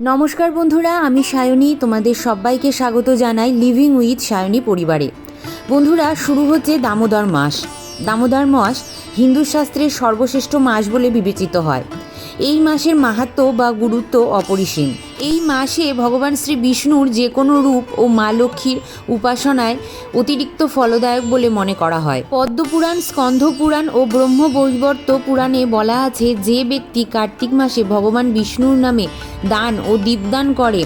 নমস্কার বন্ধুরা, আমি সায়নী। তোমাদের সবাইকে স্বাগত জানাই লিভিং উইথ সায়নী পরিবারে। বন্ধুরা, শুরু হচ্ছে দামোদর মাস। দামোদর মাস হিন্দু শাস্ত্রের সর্বশ্রেষ্ঠ মাস বলে বিবেচিত হয়। এই মাসের মাহাত্ম বা গুরুত্ব অপরিসীম। এই মাসে ভগবান শ্রী বিষ্ণুর যে কোনো রূপ ও মা লক্ষ্মীর উপাসনায় অতিরিক্ত ফলদায়ক বলে মনে করা হয়। পদ্মপুরাণ স্কন্ধ পুরাণ ও ব্রহ্ম বৈবর্ত পুরাণে বলা আছে, যে ব্যক্তি কার্তিক মাসে ভগবান বিষ্ণুর নামে দান ও দীপদান করে,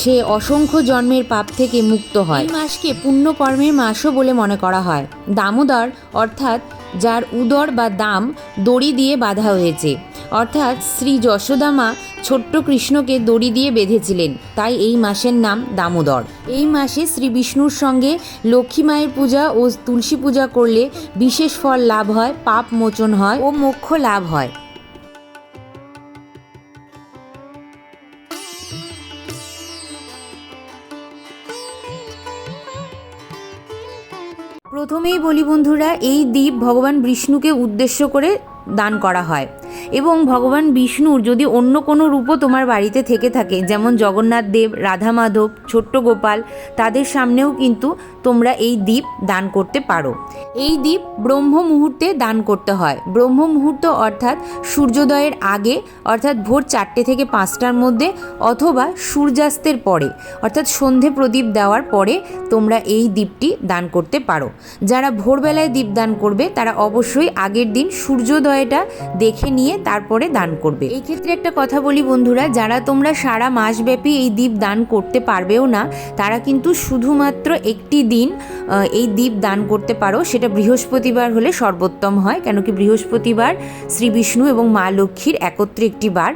সে অসংখ্য জন্মের পাপ থেকে মুক্ত হয়। এই মাসকে পুণ্যকর্মের মাসও বলে মনে করা হয়। দামোদর, অর্থাৎ যার উদর বা দাম দড়ি দিয়ে বাঁধা হয়েছে, অর্থাৎ শ্রী যশোদামা ছোট্ট কৃষ্ণকে দড়ি দিয়ে বেঁধেছিলেন। তাই এই মাসের নাম দামোদর। এই মাসে শ্রী বিষ্ণুর সঙ্গে লক্ষ্মী মায়ের পূজা ও তুলসী পূজা করলে বিশেষ ফল লাভ হয়, পাপ মোচন হয় ও মোক্ষ লাভ হয়। প্রথমেই বলি বন্ধুরা, এই দ্বীপ ভগবান বিষ্ণুকে উদ্দেশ্য করে দান করা হয়। এবং ভগবান বিষ্ণুর যদি অন্য কোনো রূপও তোমার বাড়িতে থেকে থাকে, যেমন জগন্নাথ দেব, রাধা মাধব, ছোট্ট গোপাল, তাদের সামনেও কিন্তু তোমরা এই দ্বীপ দান করতে পারো। এই দ্বীপ ব্রহ্ম মুহূর্তে দান করতে হয়। ব্রহ্ম মুহূর্ত অর্থাৎ সূর্যোদয়ের আগে, অর্থাৎ ভোর চারটে থেকে পাঁচটার মধ্যে, অথবা সূর্যাস্তের পরে, অর্থাৎ সন্ধে প্রদীপ দেওয়ার পরে তোমরা এই দ্বীপটি দান করতে পারো। যারা ভোরবেলায় দ্বীপ দান করবে, তারা অবশ্যই আগের দিন সূর্যোদয়টা দেখে নিয়ে তারপরে দান করবে। এই ক্ষেত্রে একটা কথা বলি বন্ধুরা, যারা তোমরা সারা মাসব্যাপী এই দ্বীপ দান করতে পারবেও না, তারা কিন্তু শুধুমাত্র একটি দিন এই দ্বীপ দান করতে পারো। সেটা বৃহস্পতিবার হলে সর্বোত্তম হয় কেন কি বৃহস্পতিবার শ্রী বিষ্ণু এবং মা লক্ষ্মীর একত্রে একটি বার,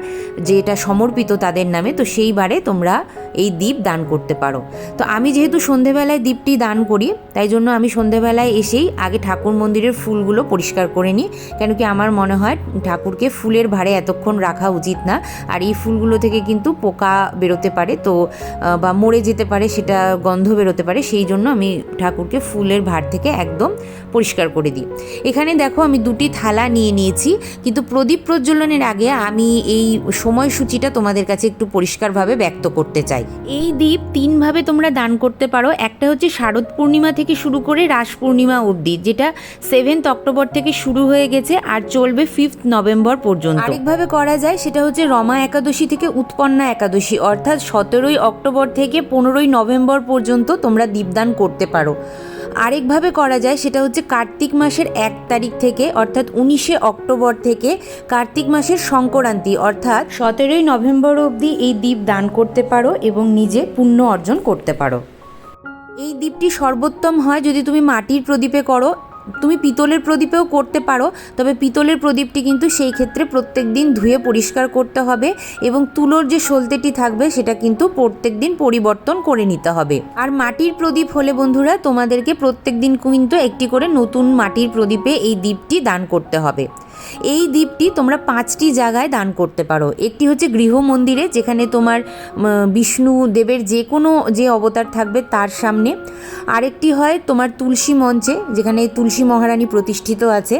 যেটা সমর্পিত তাদের নামে, তো সেই বারে তোমরা এই দ্বীপ দান করতে পারো। তো আমি যেহেতু সন্ধেবেলায় দ্বীপটি দান করি, তাই জন্য আমি সন্ধেবেলায় এসেই আগে ঠাকুর মন্দিরের ফুলগুলো পরিষ্কার করে নিই কেন কি আমার মনে হয় ঠাকুরকে ফুলের ভারে এতক্ষণ রাখা উচিত না। আর এই ফুলগুলো থেকে কিন্তু পোকা বেরোতে পারে, তো বা মরে যেতে পারে, সেটা গন্ধ বেরোতে পারে, সেই জন্য আমি ঠাকুরকে ফুলের ভার থেকে একদম পরিষ্কার করে দিই। এখানে দেখো আমি দুটি থালা নিয়ে নিয়েছি, কিন্তু প্রদীপ প্রজ্বলনের আগে আমি এই সময়সূচিটা তোমাদের কাছে একটু পরিষ্কারভাবে ব্যক্ত করতে চাই। এই দ্বীপ তিনভাবে তোমরা দান করতে পারো, একটা হচ্ছে শারদ পূর্ণিমা থেকে শুরু করে রাস পূর্ণিমা অবধি, যেটা সেভেন্থ অক্টোবর থেকে শুরু হয়ে গেছে, আর চলবে ফিফথ নভেম্বর পর্যন্ত। আরেকভাবে করা যায় সেটা হচ্ছে রমা একাদশী থেকে উৎপন্না একাদশী, অর্থাৎ সতেরোই অক্টোবর থেকে পনেরোই নভেম্বর পর্যন্ত তোমরা দীপদান করতে পারো। আরেকভাবে করা যায় সেটা হচ্ছে কার্তিক মাসের এক তারিখ থেকে, অর্থাৎ উনিশে অক্টোবর থেকে কার্তিক মাসের সংক্রান্তি, অর্থাৎ সতেরোই নভেম্বর অবধি এই দ্বীপ দান করতে পারো এবং নিজে পুণ্য অর্জন করতে পারো। এই দ্বীপটি সর্বোত্তম হয় যদি তুমি মাটির প্রদীপে করো তুমি পিতলের প্রদীপেও করতে পারো, তবে পিতলের প্রদীপটি কিন্তু সেই ক্ষেত্রে প্রত্যেক দিন ধুয়ে পরিষ্কার করতে হবে এবং তুলোর যে সলতেটি থাকবে সেটা কিন্তু প্রত্যেক দিন পরিবর্তন করে নিতে হবে। আর মাটির প্রদীপ হলে বন্ধুরা, তোমাদেরকে প্রত্যেক দিন কিন্তু একটি করে নতুন মাটির প্রদীপে এই দ্বীপটি দান করতে হবে। এই দ্বীপটি তোমরা পাঁচটি জায়গায় দান করতে পারো। একটি হচ্ছে গৃহ মন্দিরে, যেখানে তোমার বিষ্ণু দেবের যে কোনো, যে অবতার থাকবে তার সামনে। আরেকটি হয় তোমার তুলসী মঞ্চে, যেখানে তুলসী মহারানী প্রতিষ্ঠিত আছে।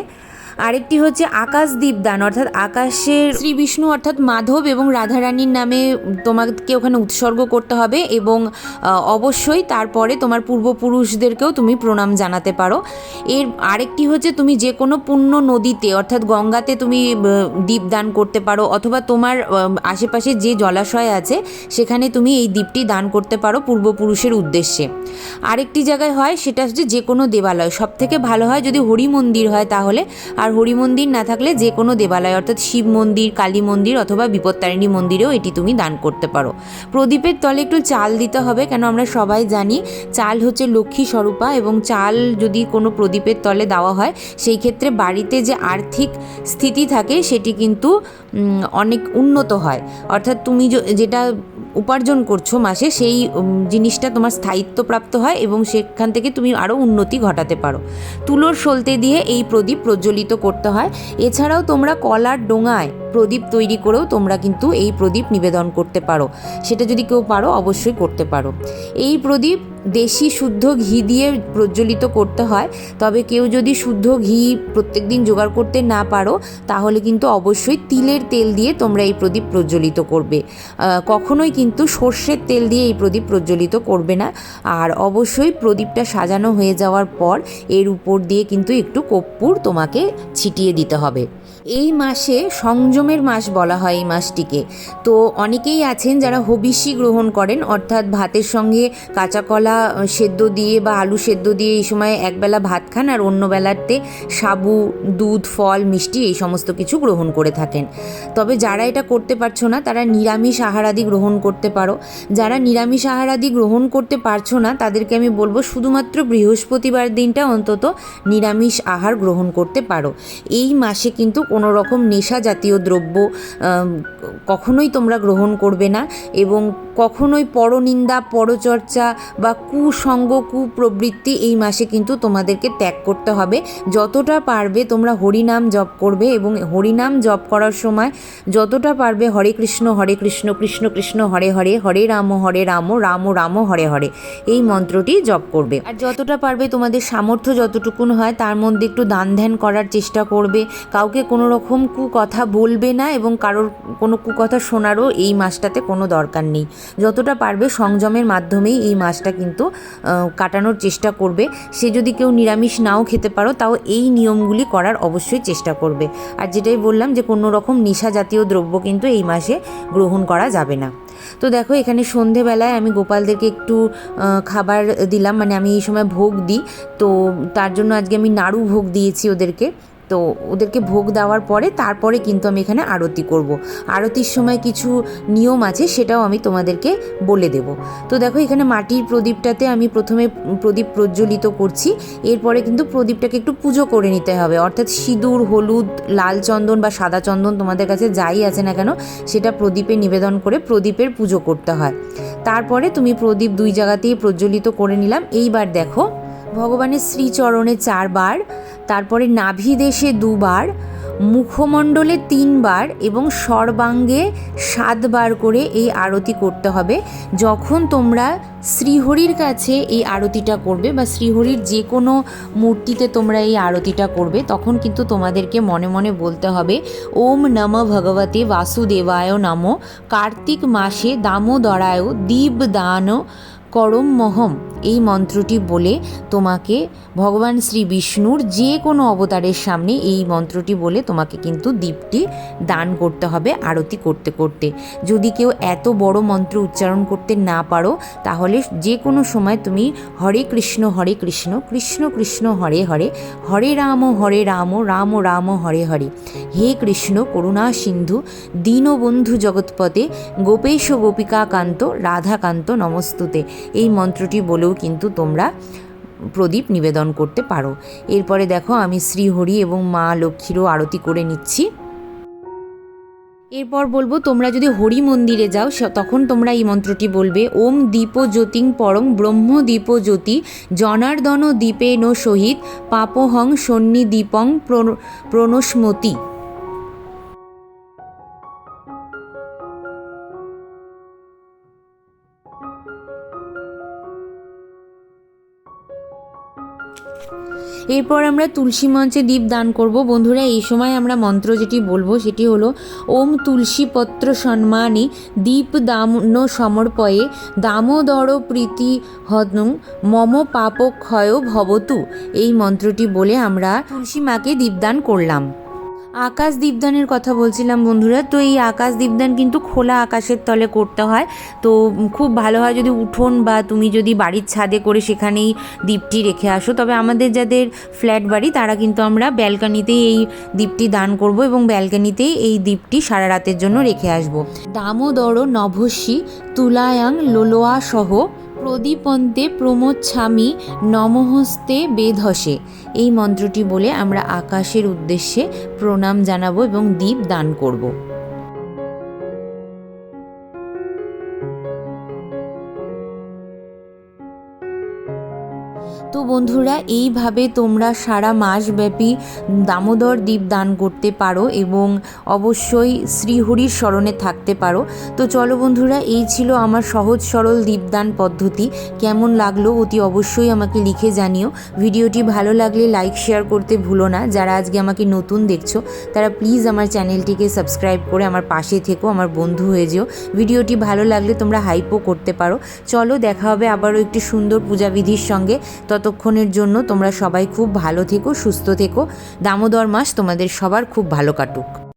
আরেকটি হচ্ছে আকাশদ্বীপ দান অর্থাৎ আকাশের শ্রী বিষ্ণু অর্থাৎ মাধব এবং রাধারানীর নামে তোমাকে ওখানে উৎসর্গ করতে হবে এবং অবশ্যই তারপরে তোমার পূর্বপুরুষদেরকেও তুমি প্রণাম জানাতে পারো। এর আরেকটি হচ্ছে তুমি যে কোনো পুণ্য নদীতে অর্থাৎ গঙ্গাতে তুমি আহ, দ্বীপ দান করতে পারো অথবা তোমার আশেপাশে যে জলাশয় আছে সেখানে তুমি এই দ্বীপটি দান করতে পারো পূর্বপুরুষের উদ্দেশ্যে। আরেকটি জায়গায় হয় সেটা হচ্ছে যে কোনো দেবালয়। সব থেকে ভালো হয় যদি হরি মন্দির হয় তাহলে আর হরি মন্দির না থাকলে যে কোনো দেবালয়, অর্থাৎ শিব মন্দির, কালী মন্দির অথবা বিপত্তারিণী মন্দিরেও এটি তুমি দান করতে পারো। প্রদীপের তলে একটু চাল দিতে হবে, কেন আমরা সবাই জানি চাল হচ্ছে লক্ষ্মী স্বরূপা এবং চাল যদি কোনো প্রদীপের তলে দেওয়া হয়, সেই ক্ষেত্রে বাড়িতে যে আর্থিক স্থিতি থাকে সেটি কিন্তু অনেক উন্নত হয়। অর্থাৎ তুমি যেটা উপার্জন করছ মাসে, সেই জিনিসটা তোমার স্থায়িত্বপ্রাপ্ত হয় এবং সেখান থেকে তুমি আরও উন্নতি ঘটাতে পারো। তুলোর সলতে দিয়ে এই প্রদীপ প্রজ্বলিত করতে হয়। এছাড়াও তোমরা কলার ডোঙায় প্রদীপ তৈরি করেও তোমরা কিন্তু এই প্রদীপ নিবেদন করতে পারো। সেটা যদি কেউ পারো, অবশ্যই করতে পারো। এই প্রদীপ দেশি শুদ্ধ ঘি দিয়ে প্রজ্বলিত করতে হয়। তবে কেউ যদি শুদ্ধ ঘি প্রত্যেক দিন জোগাড় করতে না পারো, তাহলে কিন্তু অবশ্যই তিলের তেল দিয়ে তোমরা এই প্রদীপ প্রজ্বলিত করবে। কখনোই কিন্তু সর্ষের তেল দিয়ে এই প্রদীপ প্রজ্বলিত করবে না। আর অবশ্যই প্রদীপটা সাজানো হয়ে যাওয়ার পর এর উপর দিয়ে কিন্তু একটু কর্পূর তোমাকে ছিটিয়ে দিতে হবে। এই মাসে সংযমের মাস বলা হয় এই মাসটিকে। তো অনেকেই আছেন যারা হবিষি গ্রহণ করেন, অর্থাৎ ভাতের সঙ্গে কাঁচা কলা সেদ্ধ দিয়ে বা আলু সেদ্ধ দিয়ে এই সময় একবেলা ভাত খান আর অন্য বেলাতে সাবু, দুধ, ফল, মিষ্টি এই সমস্ত কিছু গ্রহণ করে থাকেন। তবে যারা এটা করতে পারছ না, তারা নিরামিষ আহারাদি গ্রহণ করতে পারো। যারা নিরামিষ আহারাদি গ্রহণ করতে পারছ না, তাদেরকে আমি বলব শুধুমাত্র বৃহস্পতিবার দিনটা অন্তত নিরামিষ আহার গ্রহণ করতে পারো। এই মাসে কিন্তু কোনো রকম নেশা জাতীয় দ্রব্য কখনোই তোমরা গ্রহণ করবে না এবং কখনোই পরনিন্দা, পরচর্চা বা কুসঙ্গ, কুপ্রবৃত্তি এই মাসে কিন্তু তোমাদেরকে ত্যাগ করতে হবে। যতটা পারবে তোমরা হরিনাম জপ করবে এবং হরিনাম জপ করার সময় যতটা পারবে হরে কৃষ্ণ হরে কৃষ্ণ কৃষ্ণ কৃষ্ণ, হরে হরে হরে রাম হরে রাম রাম রাম, হরে হরে এই মন্ত্রটি জপ করবে। আর যতটা পারবে তোমাদের সামর্থ্য যতটুকুন হয় তার মধ্যে একটু দান ধ্যান করার চেষ্টা করবে। কাউকে কোনো রকম কুকথা বলবে না এবং কারোর কোনো কুকথা শোনারও এই মাসটাতে কোনো দরকার নেই। যতটা পারবে সংযমের মাধ্যমেই এই মাসটা কিন্তু কাটানোর চেষ্টা করবে। সে যদি কেউ নিরামিষ নাও খেতে পারো, তাও এই নিয়মগুলি করার অবশ্যই চেষ্টা করবে। আর যেটাই বললাম যে কোনো রকম নেশা জাতীয় দ্রব্য কিন্তু এই মাসে গ্রহণ করা যাবে না। তো দেখো, এখানে সন্ধেবেলায় আমি গোপালদেরকে একটু খাবার দিলাম। মানে আমি এই সময় ভোগ দিই। তো তার জন্য আজকে আমি নাড়ু ভোগ দিয়েছি ওদেরকে। তো ওদেরকে ভোগ দেওয়ার পরে তারপরে কিন্তু আমি এখানে আরতি করব। আরতির সময় কিছু নিয়ম আছে, সেটাও আমি তোমাদেরকে বলে দেব। তো দেখো, এখানে মাটির প্রদীপটাতে আমি প্রথমে প্রদীপ প্রজ্বলিত করছি। এরপরে কিন্তু প্রদীপটাকে একটু পুজো করে নিতে হবে। অর্থাৎ সিঁদুর, হলুদ, লাল চন্দন বা সাদা চন্দন তোমাদের কাছে যাই আছে না কেন, সেটা প্রদীপে নিবেদন করে প্রদীপের পুজো করতে হয়। তারপরে তুমি প্রদীপ দুই জায়গাতেই প্রজ্বলিত করে নিলাম। এইবার দেখো, ভগবানের শ্রীচরণে চারবার তারপরে নাভি দেশে দুবার, মুখমণ্ডলে তিনবার এবং সর্বাঙ্গে সাতবার করে এই আরতি করতে হবে। যখন তোমরা শ্রীহরির কাছে এই আরতিটা করবে বা শ্রীহরির যে কোনো মূর্তিতে তোমরা এই আরতিটা করবে, তখন কিন্তু তোমাদেরকে মনে মনে বলতে হবে, ওম নম ভগবতে বাসুদেবায় নম। কার্তিক মাসে দামোদরায় দীপদান করম মহম। এই মন্ত্রটি বলে তোমাকে ভগবান শ্রী বিষ্ণুর যে কোনো অবতারের সামনে এই মন্ত্রটি বলে তোমাকে কিন্তু দীপটি দান করতে হবে, আরতি করতে করতে। যদি কেউ এত বড় মন্ত্র উচ্চারণ করতে না পারো, তাহলে যে কোনো সময় তুমি হরে কৃষ্ণ হরে কৃষ্ণ কৃষ্ণ কৃষ্ণ, হরে হরে হরে রাম হরে রাম রাম রাম, হরে হরে। হে কৃষ্ণ, করুণা সিন্ধু, দীনবন্ধু জগৎপতে গোপেশ গোপিকাকান্ত, রাধাকান্ত নমস্তুতে। এই মন্ত্রটি বলেও কিন্তু তোমরা প্রদীপ নিবেদন করতে পারো। এরপরে দেখো, আমি শ্রীহরি এবং মা লক্ষ্মীরও আরতি করে নিচ্ছি। এরপর বলব, তোমরা যদি হরি মন্দিরে যাও তখন তোমরা এই মন্ত্রটি বলবে, ওম দীপ জ্যোতিং পরং ব্রহ্ম দীপ জ্যোতি, জনার্দন দীপেন সহিত পাপহং সন্নি দীপং প্রণ- প্রণস্মতি। এরপর আমরা তুলসী মঞ্চে দীপ দান করব। বন্ধুরা, এই সময় আমরা মন্ত্র যেটি বলব সেটি হলো, ওম তুলসী পত্র সম্মানে দীপ দামন সমর্পয়ে দামোদর প্রীতি হনং মম পাপ ক্ষয় ভবতু। এই মন্ত্রটি বলে আমরা তুলসী মাকে দীপদান করলাম। আকাশ দীপদানের কথা বলছিলাম বন্ধুরা। তো এই আকাশ দীপদান কিন্তু খোলা আকাশের তলে করতে হয়। তো খুব ভালো হয় যদি উঠোন বা তুমি যদি বাড়ির ছাদে করে সেখানেই দ্বীপটি রেখে আসো। তবে আমাদের যাদের ফ্ল্যাট বাড়ি, তারা কিন্তু আমরা ব্যালকানিতেই এই দ্বীপটি দান করব এবং ব্যালকানিতেই এই দ্বীপটি সারা রাতের জন্য রেখে আসব। দামোদর নভস্যি তুলায়াং, লোলোয়া সহ প্রদীপন্তে প্রমোদ স্বামী নমহস্তে বেধসে। এই মন্ত্রটি বলে আমরা আকাশের উদ্দেশ্যে প্রণাম জানাব এবং দীপ দান করব। তো বন্ধুরা, এইভাবে তোমরা সারা মাসব্যাপী দামোদর দ্বীপ দান করতে পারো এবং অবশ্যই শ্রীহরির স্মরণে থাকতে পারো। তো চলো বন্ধুরা, এই ছিল আমার সহজ সরল দীপদান পদ্ধতি। কেমন লাগল অতি অবশ্যই আমাকে লিখে জানিও। ভিডিওটি ভালো লাগলে লাইক, শেয়ার করতে ভুলো না। যারা আজকে আমাকে নতুন দেখছ, তারা প্লিজ আমার চ্যানেলটিকে সাবস্ক্রাইব করে আমার পাশে থেকো, আমার বন্ধু হয়ে যেও। ভিডিওটি ভালো লাগলে তোমরা হাইপও করতে পারো। চলো দেখা হবে আবারও একটি সুন্দর পূজাবিধির সঙ্গে। ততক্ষণের জন্য তোমরা সবাই খুব ভালো থেকো, সুস্থ থেকো। দামোদর মাস তোমাদের সবার খুব ভালো কাটুক।